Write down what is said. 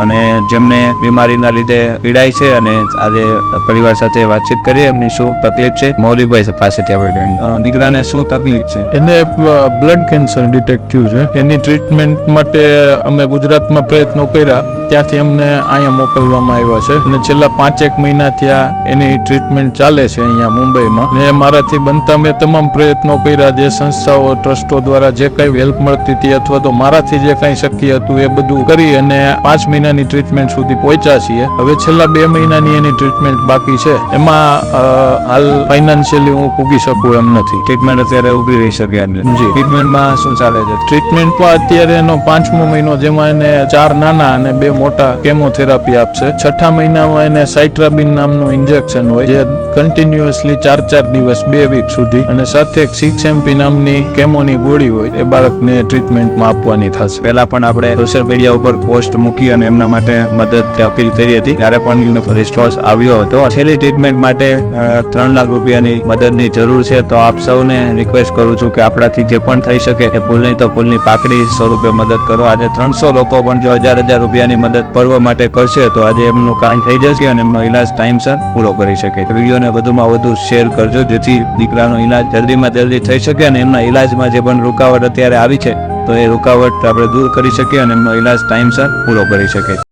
અને જેમને બીમારીના લીધે પીડાય છે અને આજે પરિવાર સાથે વાતચીત કરીએ, એમની શું તકલીફ છે? મૌલિકભાઈ પાસેથી દીકરાને શું તકલીફ છે? એને બ્લડ કેન્સર ડિટેક્ટ થયું છે. એની ટ્રીટમેન્ટ માટે અમે ગુજરાતમાં પ્રયત્નો કર્યા. ત્યાંથી અમને અહીંયા મોકલવામાં આવ્યા છે. અને છેલ્લા પાંચેક મહિના થયા એની ટ્રીટમેન્ટ ચાલે છે અહીંયા મુંબઈમાં. ને મારાથી બનતા મેં તમામ પ્રયત્નો કર્યા. જે સંસ્થાઓ, ટ્રસ્ટો દ્વારા જે કંઈ હેલ્પ મળતી હતી અથવા તો મારાથી જે કંઈ શક્ય હતું એ બધું કરી અને પાંચ મહિનાની ટ્રીટમેન્ટ સુધી પહોંચ્યા છીએ. હવે છેલ્લા બે મહિનાની એની ટ્રીટમેન્ટ બાકી છે. એમાં હાલ ફાઇનાન્શિયલી હું પૂગી શકું એમ નથી. ટ્રીટમેન્ટ અત્યારે ઊભી રહી શકે જી. ટ્રીટમેન્ટમાં શું ચાલે છે? ટ્રીટમેન્ટમાં અત્યારે એનો પાંચમો મહિનો જેમાં એને ચાર નાના અને બે મોટા કેમોથેરાપી આપશે. છઠ્ઠા મહિનામાં એને સાઇટ્રાબિન નામનું ઇન્જેક્શન હોય જે કન્ટિન્યુઅસલી ચાર ચાર દિવસ બે વીક સુધી અને સાથે એક સિક્સ એમપી નામની કેમોની ગોળી હોય એ બાળકને ટ્રીટમેન્ટમાં આપવાની થશે. પહેલા પણ આપણે સોશિયલ મીડિયા ઉપર પોસ્ટ મૂકી અને એમના માટે મદદ અપીલ કરી હતી. ત્યારે પણ રિસ્પોન્સ આવ્યો હતો, છેલ્લી ટ્રીટમેન્ટ માટે ત્રણ લાખ રૂપિયાની મદદની જરૂર છે. તો આપ સૌને રિક્વેસ્ટ કરું છું કે આપણાથી જે પણ થઈ શકે એ ફૂલની તો ભૂલની પાકડી સ્વરૂપે મદદ કરો. આજે ત્રણસો લોકો પણ જો હજાર હજાર રૂપિયાની મદદ પર્વ માટે કરશે, તો આજે એમનું કામ થઈ જશે અને એમનો ઈલાજ ટાઈમસર પૂરો કરી શકે. વિડીયોને વધુમાં વધુ શેર કરજો, જેથી દીકરાનો ઈલાજ જલ્દીમાં જલ્દી થઈ શકે અને એમના ઈલાજમાં જે પણ રૂકાવટ અત્યારે આવી છે તો એ રૂકાવટ આપણે દૂર કરી શકીએ અને ઈલાજ ટાઈમસર પૂરો કરી શકીએ.